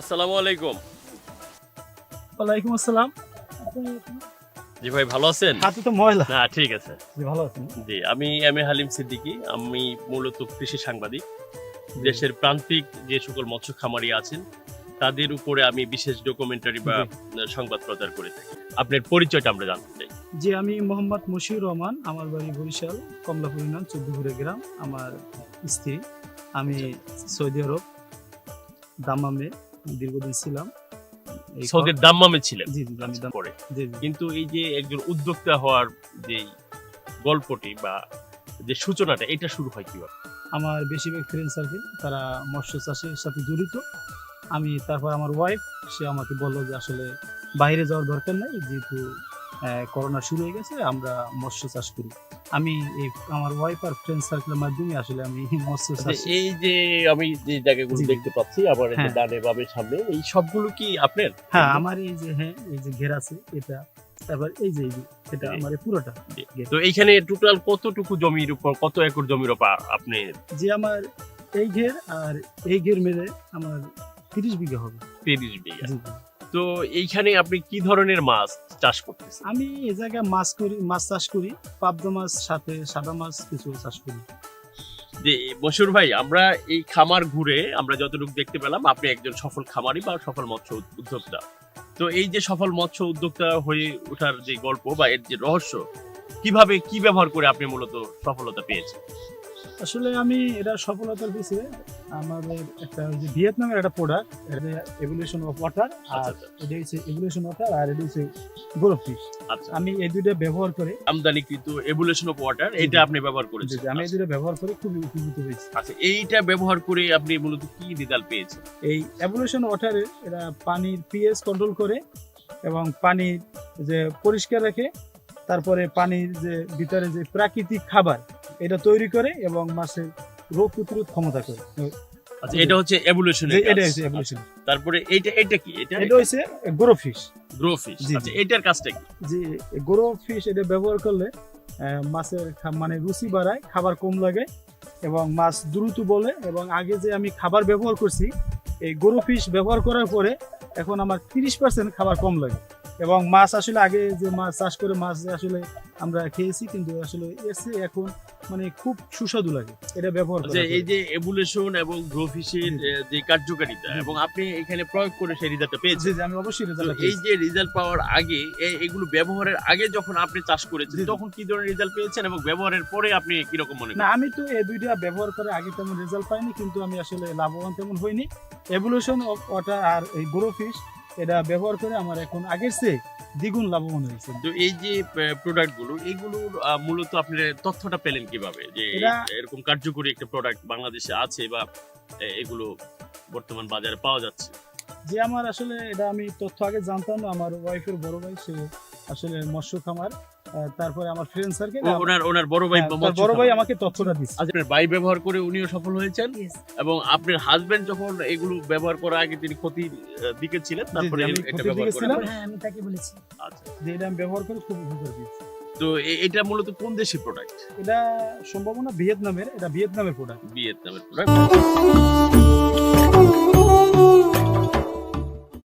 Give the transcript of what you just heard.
আসসালামু আলাইকুম। ওয়ালাইকুম আসসালাম। জি ভাই ভালো আছেন? হাতে তো ময়লা। না ঠিক আছে। জি ভালো আছেন। জি আমি এম এ হালিম সিদ্দিকী আমি মূলত কৃষি সাংবাদিক। দেশের প্রান্তিক যে সকল মৎস্য খামারি আছেন তাদের উপরে আমি বিশেষ ডকুমেন্টারি বা সংবাদ প্রচার করে থাকি। আপনার পরিচয়টা আমরা জানতে চাই। জি আমি মোহাম্মদ মশিউর রহমান আমার বাড়ি বরিশাল কমলাপুর ইউনিয়ন চোদ্দপুরে গ্রাম আমার স্ত্রী। আমি সৌদি আরব দামামে। দীর্ঘদিন ছিলাম। সৌদির দাম্মামে ছিলেন জি জি পরে কিন্তু এই যে একজন উদ্যোক্তা হওয়ার যে গল্পটি বা যে সূচনাটা এটা শুরু হয় কীভাবে? আমার বেশিরভাগ ফ্রেন্ড সার্কেল তারা মৎস্য চাষের সাথে জড়িত। আমি তারপর আমার ওয়াইফ সে আমাকে বলল যে আসলে বাইরে যাওয়ার দরকার নাই যেহেতু করোনা শুরু হয়ে গেছে আমরা মৎস্য চাষ করি। আমি এই আমার ওয়াইফ আর ফ্রেন্ড সার্কেলের মাধ্যমে আসলে আমি মৎস্য আচ্ছা, চাষ এই যে আমি যে জায়গাগুলো। দেখতে পাচ্ছি আবার এই যে হ্যাঁ। ডানে বামের সামনে এই সবগুলো কি আপনার? হ্যাঁ আমার এই যে হ্যাঁ এই যে ঘের আছে এটা। তারপর এই যে এটা আমার পুরোটা তো এইখানে টোটাল কতটুকু জমির উপর কত একর জমির উপর আপনি? যে আমার এই ঘের আর এই ঘের মেরে আমার তিরিশ বিঘা হবে। তিরিশ বিঘা। তো এইখানে আপনি কি ধরনের মাছ চাষ করতেছেন আমি এই জায়গায় মাছ করি মাছ চাষ করি পাবদা মাছ সাথে সাদা মাছ কিছু চাষ করি। যে মশুর ভাই আমরা এই খামার ঘুরে আমরা যতটুকু দেখতে পেলাম আপনি একজন সফল খামারি বা সফল মৎস্য উদ্যোক্তা। তো এই যে সফল মৎস্য উদ্যোক্তা হয়ে ওঠার যে গল্প বা এর যে রহস্য কীভাবে কি ব্যবহার করে আপনি মূলত সফলতা পেয়েছেন? আসলে আমি এটা সফলতার পিছিয়ে আমাদের একটা ওই যে ভিয়েতনামের একটা প্রোডাক্ট এটা এভলিউশন অফ ওয়াটার আচ্ছা আর আচ্ছা, এটা হচ্ছে এভলিউশন ওয়াটার আর এটা হচ্ছে গোলফ ফিশ আচ্ছা। আমি এই দুইটা ব্যবহার করে আমদানি কিন্তু এভুলেশন অফ ওয়াটার এটা আপনি ব্যবহার করেছেন। জি, আমি এই দুইটা ব্যবহার করে খুবই উপকৃত হয়েছি। আচ্ছা এইটা ব্যবহার করে আপনি মূলত কি রেজাল্ট পেয়েছেন? এই এভলিউশন ওয়াটারে এরা পানির পিএইচ কন্ট্রোল করে এবং পানির যে পরিষ্কার রাখে তারপরে পানির যে ভিতরে যে প্রাকৃতিক খাবার এটা তৈরি করে এবং মাছের রোগ প্রতিরোধ ক্ষমতা করে। আচ্ছা এটা হচ্ছে এভুলেশন এটা হচ্ছে এভলিউশন তারপরে এইটা এটা কি? এটা এটা হচ্ছে গোরো ফিশ গ্রো ফিশ জি, আচ্ছা এটার কাজটা কি? যে গোরো ফিশ এটা ব্যবহার করলে মাছের মানে রুচি বাড়ায় খাবার কম লাগে এবং মাছ দ্রুত বলে এবং আগে যে আমি খাবার ব্যবহার করছি এই গরু ফিশ ব্যবহার করার পরে এখন আমার তিরিশ পার্সেন্ট খাবার কম লাগে। এবং মাছ আসলে আগে যে মাছ চাষ করে মাছ আসলে আমরা খেয়েছি কিন্তু আসলে এসে এখন মানে খুব সুস্বাদু লাগে। এটা ব্যবহার করার এই যে এভুলেশন এবং গ্রো ফিশের যে কার্যকারিতা এবং আপনি এখানে প্রয়োগ করে সেই রেজাল্টটা পেয়েছেন। আমি অবশ্যই রেজাল্ট এই যে রেজাল্ট পাওয়ার আগে এগুলো ব্যবহারের আগে যখন আপনি চাষ করেছেন। তখন কি ধরনের রেজাল্ট পেয়েছেন এবং ব্যবহারের পরে আপনি কীরকম মনে না করেন? আমি তো এই দুইটা ব্যবহার করে আগে তেমন রেজাল্ট পাইনি কিন্তু আমি আসলে লাভবান তেমন হইনি। এভলিউশন অফ ওয়াটার আর এই গ্রো ফিশ এটা ব্যবহার করে আমার এখন আগের চেয়ে দ্বিগুণ লাভবান হয়েছে। তো এই যে প্রোডাক্টগুলো এগুলোর মূলত আপনি তথ্যটা পেলেন কীভাবে? যে এরকম কার্যকরী একটা প্রোডাক্ট বাংলাদেশে আছে বা এগুলো বর্তমান বাজারে পাওয়া যাচ্ছে? যে আমার আসলে এটা আমি তথ্য আগে জানতাম না আমার ওয়াইফের বড় ভাই সে আসলে মৎস্য খামার আহ, তারপরে আমার ফ্রেন্ড সার্কেল ওনার ওনার বড় ভাই মৎস্য হ্যাঁ, বড় ভাই আমাকে তথ্যটা দিচ্ছে। আচ্ছা আপনার ভাই ব্যবহার করে উনিও সফল হয়েছেন এবং আপনার হাজবেন্ড যখন এগুলো ব্যবহার করার আগে তিনি ক্ষতির আহ, দিকে ছিলেন তারপরে আমি এটা ব্যবহার দিকে করে ছিলাম। হ্যাঁ আমি তাকে বলেছি। আচ্ছা। যে এটা আমি ব্যবহার করে খুব উপকার দিয়েছি তো এটা মূলত কোন দেশের প্রোডাক্ট এটা সম্ভাবনা ভিয়েতনামের এটা ভিয়েতনামের প্রোডাক্ট ভিয়েতনামের প্রোডাক্ট